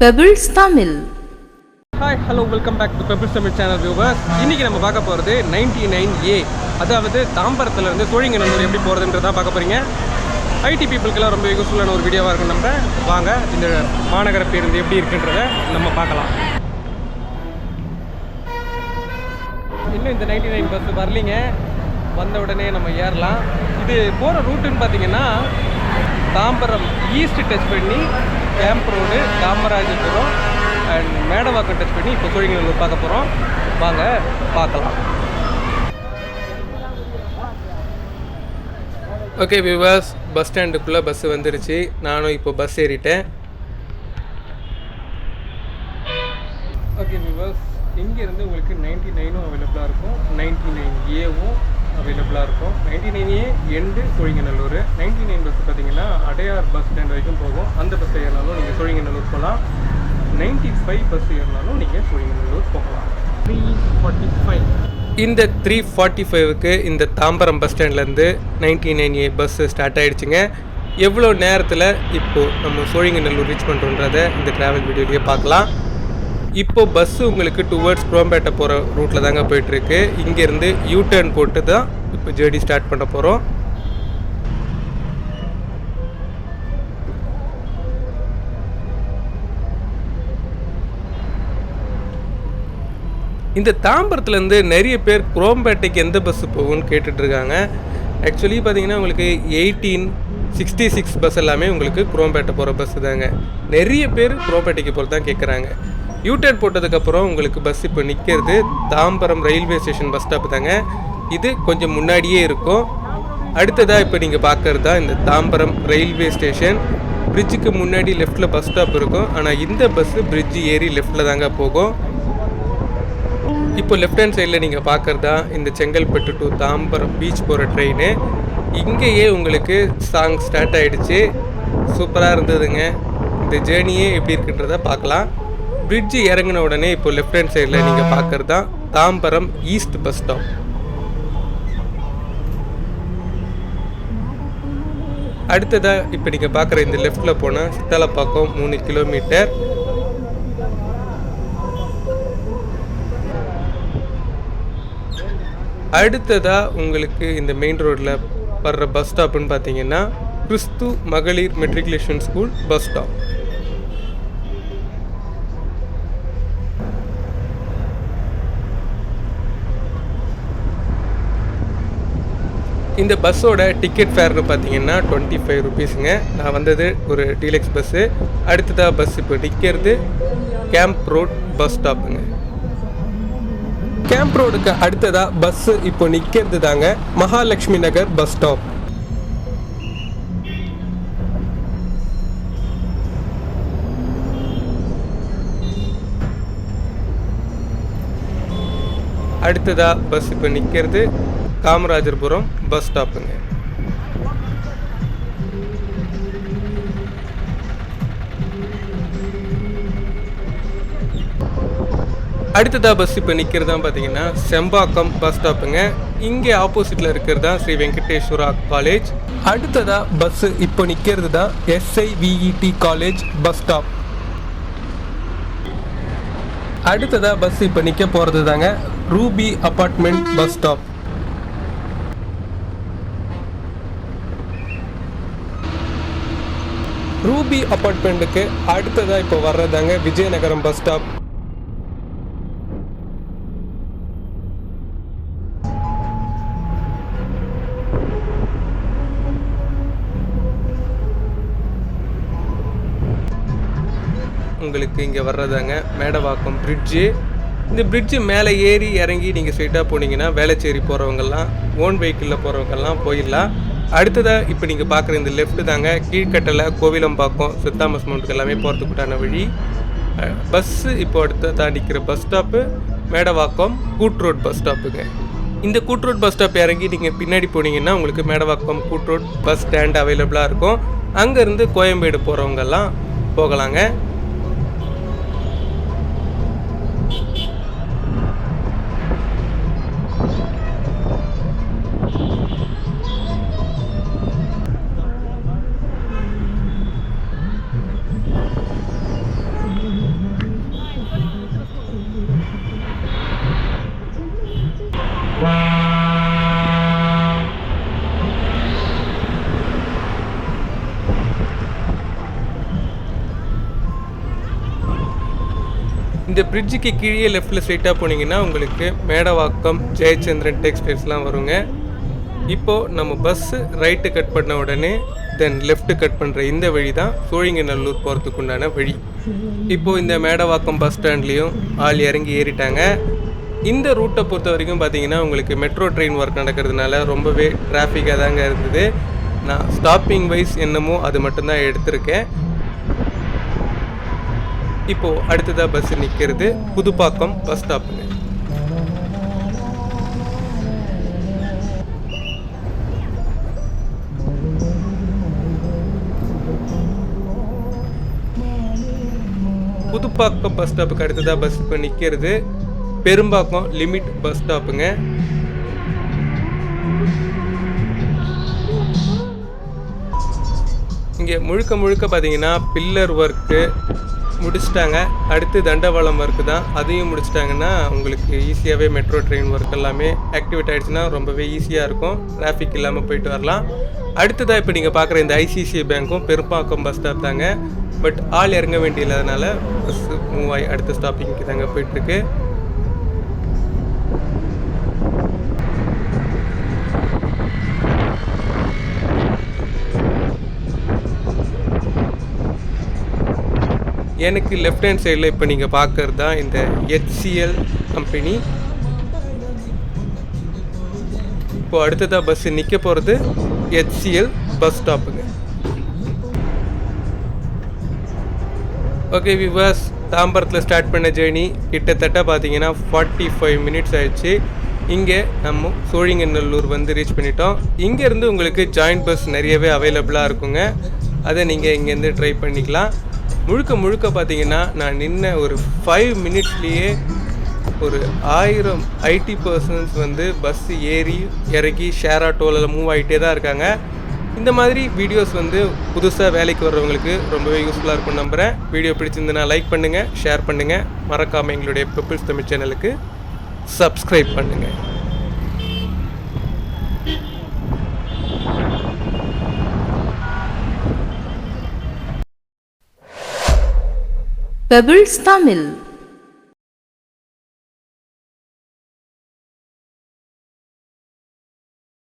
Pebbles Tamil hi hello welcome back to Pebbles Tamil channel viewers இன்றைக்கி நம்ம பார்க்க போகிறது நைன்டி நைன் ஏ அதாவது தாம்பரத்தில் இருந்து சோழிங்கநல்லூர் எப்படி போகிறதுன்றதான் பார்க்க போகிறீங்க ஐடி பீப்புளுக்கெல்லாம் ரொம்ப யூஸ்ஃபுல்லான ஒரு வீடியோவாக இருக்கும் நம்ம. வாங்க இந்த மாநகர பேருந்து எப்படி இருக்குன்றத நம்ம பார்க்கலாம். இன்னும் இந்த நைன்டி நைன் பஸ் வரலிங்க. வந்த உடனே நம்ம ஏறலாம். இது போகிற ரூட்டுன்னு பார்த்தீங்கன்னா தாம்பரம் ஈஸ்ட் டச் பண்ணி camp road Kamarajapuram and Medavakkam touch பண்ணி இப்போ சோழிங்கநல்லூர் பார்க்க போகிறோம் வாங்க பார்க்கலாம். ஓகே விவாஸ் பஸ் ஸ்டாண்டுக்குள்ளே பஸ் வந்துருச்சு. நானும் இப்போ பஸ் ஏறிட்டேன். ஓகே விவாஸ் இங்கேருந்து உங்களுக்கு நைன்டி நைனும் அவைலபிளாக இருக்கும். நைன்டி நைன் ஏவும் அவைலபிளாக இருக்கும். Ninety nine A end Sholinganallur. Ninety nine bus பார்த்தீங்கன்னா அடையார் பஸ் ஸ்டாண்ட் வரைக்கும் போகும். அந்த பஸ் ஏறினாலும் நீங்கள் சோழிங்கநல்லூர் போகலாம். நைன்டி ஃபைவ் பஸ் ஏறினாலும் நீங்கள் சோழிங்கநல்லூர் போகலாம். த்ரீ ஃபார்ட்டி ஃபைவ் இந்த த்ரீ ஃபார்ட்டி ஃபைவுக்கு இந்த தாம்பரம் பஸ் ஸ்டாண்ட்லேருந்து ninety nine A bus start ஆகிடுச்சுங்க எவ்வளோ நேரத்தில் இப்போது நம்ம சோழிங்கநல்லூர் ரீச் பண்ணுறோன்றத இந்த ட்ராவல் வீடியோலேயே பார்க்கலாம். இப்போ பஸ்ஸு உங்களுக்கு டுவர்ட்ஸ் குரோம்பேட்டை போகிற ரூட்டில் தாங்க போயிட்டுருக்கு. இங்கேருந்து யூ டர்ன் போட்டு தான் இப்போ ஜேர்னி ஸ்டார்ட் பண்ண போகிறோம் இந்த தாம்பரத்துலேருந்து நிறைய பேர் குரோம்பேட்டைக்கு எந்த பஸ்ஸு போகும்னு கேட்டுட்ருக்காங்க ஆக்சுவலி பார்த்தீங்கன்னா உங்களுக்கு எயிட்டீன் சிக்ஸ்டி சிக்ஸ் பஸ் எல்லாமே உங்களுக்கு குரோம்பேட்டை போகிற பஸ்ஸு தாங்க. நிறைய பேர் குரோம்பேட்டைக்கு போகிறது தான் கேட்குறாங்க யூடர்ன் போட்டதுக்கப்புறம் உங்களுக்கு பஸ் இப்போ நிற்கிறது Tambaram railway station bus stop தாங்க. இது கொஞ்சம் முன்னாடியே இருக்கும். அடுத்ததாக இப்போ நீங்கள் பார்க்குறது தான் இந்த தாம்பரம் ரயில்வே ஸ்டேஷன் பிரிட்ஜுக்கு முன்னாடி லெஃப்ட்டில் பஸ் ஸ்டாப் இருக்கும். ஆனால் இந்த பஸ்ஸு பிரிட்ஜ் ஏறி லெஃப்ட்டில் தாங்க போகும். இப்போ லெஃப்ட் ஹேண்ட் சைடில் நீங்கள் பார்க்குறதா இந்த செங்கல்பட்டு டு தாம்பரம் பீச் போகிற ட்ரெயின் இங்கேயே உங்களுக்கு சாங் ஸ்டார்ட் ஆகிடுச்சு சூப்பராக இருந்ததுங்க. இந்த ஜேர்னியே எப்படி இருக்குன்றத பார்க்கலாம். பிரிட்ஜு இறங்கின உடனே இப்போ லெஃப்ட் ஹேண்ட் சைடில் நீங்கள் பார்க்குறது தான் தாம்பரம் ஈஸ்ட் பஸ் ஸ்டாப் அடுத்ததாக இப்போ நீங்கள் பார்க்குற இந்த லெஃப்ட்டில் போனால் சித்தாலப்பாக்கம் மூணு கிலோமீட்டர் அடுத்ததாக உங்களுக்கு இந்த மெயின் ரோட்டில் வர்ற பஸ் ஸ்டாப்புன்னு பார்த்தீங்கன்னா கிறிஸ்து மகளிர் மெட்ரிகுலேஷன் ஸ்கூல் பஸ் ஸ்டாப் இந்த பஸ்ஸோட டிக்கெட் ஃபேர்னு பார்த்தீங்கன்னா டுவெண்ட்டி ஃபைவ் ருபீஸுங்க நான் வந்தது ஒரு டீலக்ஸ் பஸ்ஸு அடுத்ததாக பஸ் இப்போ நிற்கிறது கேம்ப் ரோட் பஸ் ஸ்டாப்புங்க கேம்ப் ரோடுக்கு அடுத்ததாக பஸ் இப்போ நிற்கிறது தாங்க மகாலட்சுமி நகர் பஸ் ஸ்டாப் அடுத்ததாக பஸ் இப்போ நிற்கிறது காமராஜர்புரம் பஸ் ஸ்டாப்புங்க. அடுத்ததாக பஸ் இப்போ நிற்கிறது தான் பார்த்தீங்கன்னா செம்பாக்கம் பஸ் ஸ்டாப்புங்க. இங்கே ஆப்போசிட்டில் இருக்கிறது தான் ஸ்ரீ வெங்கடேஸ்வரா காலேஜ். அடுத்ததாக பஸ்ஸு இப்போ நிற்கிறது தான் எஸ்ஐவிஇடி காலேஜ் பஸ் ஸ்டாப். அடுத்ததாக பஸ் இப்போ நிற்க போகிறது தாங்க Ruby apartment bus stop. Ruby அப்பார்ட்மெண்ட்டுக்கு அடுத்ததாக இப்போ வர்றதாங்க விஜயநகரம் பஸ் ஸ்டாப். உங்களுக்கு இங்கே வர்றதாங்க மேடவாக்கம் பிரிட்ஜு இந்த பிரிட்ஜு மேலே ஏறி இறங்கி நீங்கள் ஸ்ட்ரைட்டாக போனீங்கன்னா வேளச்சேரி போகிறவங்கெல்லாம் ஓன் வெஹிக்கிளில் போகிறவங்கெல்லாம் போயிடலாம். அடுத்ததாக இப்போ நீங்கள் பார்க்குற இந்த லெஃப்ட் தாங்க. கீழ்கட்டளை கோவிலம்பாக்கம் சித்தாமஸ் மவுண்ட்டுக்கு எல்லாமே போகிறதுக்குட்டான வழி. பஸ்ஸு இப்போ அடுத்த தாண்டிக்கிற பஸ் ஸ்டாப்பு மேடவாக்கம் கூட்ரோட் பஸ் ஸ்டாப்புங்க இந்த கூட்ரோட் பஸ் ஸ்டாப் இறங்கி நீங்கள் பின்னாடி போனீங்கன்னா உங்களுக்கு மேடவாக்கம் கூட்ரோட் பஸ் ஸ்டாண்ட் அவைலபிளாக இருக்கும். அங்கேருந்து கோயம்பேடு போகிறவங்கெல்லாம் போகலாங்க. இந்த பிரிட்ஜுக்கு கீழே லெஃப்டில் ஸ்ட்ரைட்டாக போனீங்கன்னா உங்களுக்கு மேடவாக்கம் ஜெயச்சந்திரன் டெக்ஸ்டைல்ஸ்லாம் வருங்க. இப்போது நம்ம பஸ்ஸு ரைட்டு கட் பண்ண உடனே தென் லெஃப்ட்டு கட் பண்ணுற இந்த வழி தான் சோழிங்கநல்லூர் போகிறதுக்குண்டான வழி. இப்போது இந்த மேடவாக்கம் பஸ் ஸ்டாண்ட்லேயும் ஆள் இறங்கி ஏறிட்டாங்க. இந்த ரூட்டை பொறுத்த வரைக்கும் பார்த்தீங்கன்னா உங்களுக்கு மெட்ரோ ட்ரெயின் ஒர்க் நடக்கிறதுனால ரொம்பவே டிராஃபிக்காக தாங்க இருந்தது. நான் ஸ்டாப்பிங் வைஸ் என்னமோ அது மட்டும்தான் எடுத்திருக்கேன். இப்போது அடுத்ததாக பஸ் நிற்கிறது புதுப்பாக்கம் பஸ் ஸ்டாப்புங்க புதுப்பாக்கம் பஸ் ஸ்டாப்புக்கு அடுத்ததாக பஸ் இப்போ நிற்கிறது பெரும்பாக்கம் லிமிட் பஸ் ஸ்டாப்புங்க. இங்கே முழுக்க முழுக்க பார்த்தீங்கன்னா பில்லர் ஒர்க்கு முடிச்சிட்டாங்க. அடுத்து தண்டவாளம் ஒர்க்கு தான். அதையும் முடிச்சிட்டாங்கன்னா உங்களுக்கு ஈஸியாகவே மெட்ரோ ட்ரெயின் ஒர்க் எல்லாமே ஆக்டிவேட் ஆகிடுச்சுன்னா ரொம்பவே ஈஸியாக இருக்கும். டிராஃபிக் இல்லாமல் போயிட்டு வரலாம். அடுத்ததாக இப்போ நீங்கள் பார்க்குற இந்த ஐசிசிஐ பேங்க்கும் பெரும்பாக்கம் பஸ் ஸ்டாப் தாங்க. பட் ஆள் இறங்க வேண்டியதுனால பஸ் மூவ் ஆகி அடுத்த ஸ்டாப்பிங்க்கு தாங்க போயிட்டுருக்கு எனக்கு லெஃப்ட் ஹேண்ட் சைடில் இப்போ நீங்கள் பார்க்குறது தான் இந்த ஹெச்சிஎல் கம்பெனி இப்போது அடுத்ததாக பஸ்ஸு நிற்க போகிறது ஹெச்சிஎல் பஸ் ஸ்டாப்புங்க ஓகே விவாஸ் தாம்பரத்தில் ஸ்டார்ட் பண்ண ஜேர்னி கிட்டத்தட்ட பார்த்தீங்கன்னா ஃபார்ட்டி ஃபைவ் மினிட்ஸ் ஆயிடுச்சு. இங்கே நம்ம சோழிங்கநல்லூர் வந்து ரீச் பண்ணிட்டோம். இங்கேருந்து உங்களுக்கு ஜாயிண்ட் பஸ் நிறையவே அவைலபிளாக இருக்குங்க. அதை நீங்கள் இங்கேருந்து ட்ரை பண்ணிக்கலாம். முழுக்க முழுக்க பார்த்தீங்கன்னா நான் நின்ன ஒரு ஃபைவ் மினிட்ஸ்லேயே ஒரு ஆயிரம் ஐடி பர்சன்ஸ் வந்து பஸ் ஏறி இறக்கி ஷேர் ஆட்டோவில் மூவ் ஆகிட்டே தான் இருக்காங்க. இந்த மாதிரி வீடியோஸ் வந்து புதுசாக வேலைக்கு வர்றவங்களுக்கு ரொம்பவே யூஸ்ஃபுல்லாக இருக்கும் நம்புகிறேன் வீடியோ பிடிச்சிருந்துன்னா லைக் பண்ணுங்கள் ஷேர் பண்ணுங்கள் மறக்காமல் எங்களுடைய பெப்பிள்ஸ் தமிழ் சேனலுக்கு சப்ஸ்கிரைப் பண்ணுங்கள் பெபிள்ஸ் தமிழ்.